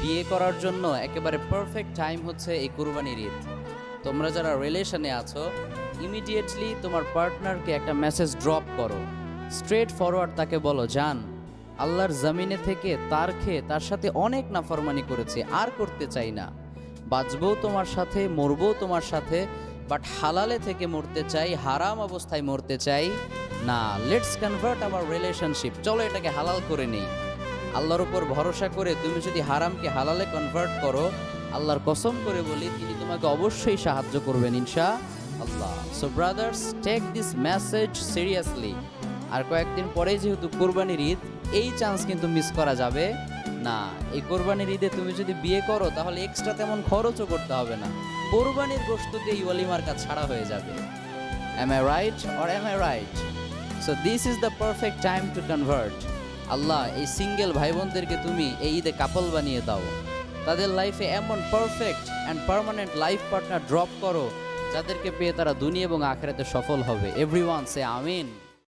বিয়ে করার জন্য একেবারে পারফেক্ট টাইম হচ্ছে এই কুরবানির ঈদ। তোমরা যারা রিলেশনে আছো ইমিডিয়েটলি তোমার পার্টনারকে একটা মেসেজ ড্রপ করো। স্ট্রেট ফরওয়ার্ড তাকে বলো, জান, আল্লাহর জমিনে থেকে তার খেয়ে তার সাথে অনেক নাফরমানি করেছে, আর করতে চাই না। বাঁচবও তোমার সাথে, মরবও তোমার সাথে বাট হালালে থেকে মরতে চাই, হারাম অবস্থায় মরতে চাই, না লেটস কনভার্ট আমার রিলেশনশিপ চলো এটাকে হালাল করে নেই। আল্লাহর উপর ভরসা করে তুমি যদি হারামকে হালালে কনভার্ট করো, আল্লাহর কসম করে বলি, তিনি তোমাকে অবশ্যই সাহায্য করবেন ইনশা আল্লাহ so brothers take this message seriously আর কয়েকদিন পরে যেহেতু কোরবানির ঈদ, এই চান্স কিন্তু মিস করা যাবে না। এই কোরবানির ঈদে তুমি যদি বিয়ে করো, তাহলে এক্সট্রা তেমন খরচও করতে হবে না। কোরবানির গোস্ত দিয়ে ওয়ালিমার কাজ ছাড়া হয়ে যাবে। Am I right or am I right so this is the perfect time to convert আল্লাহ, এই সিঙ্গেল ভাই বোনদেরকে তুমি এই ঈদে কাপল বানিয়ে দাও। তাদের লাইফে এমন perfect and permanent life partner drop করো, যাদেরকে পেয়ে তারা দুনিয়া এবং আখেরাতে সফল হবে। এভরি ওয়ান সে আমিন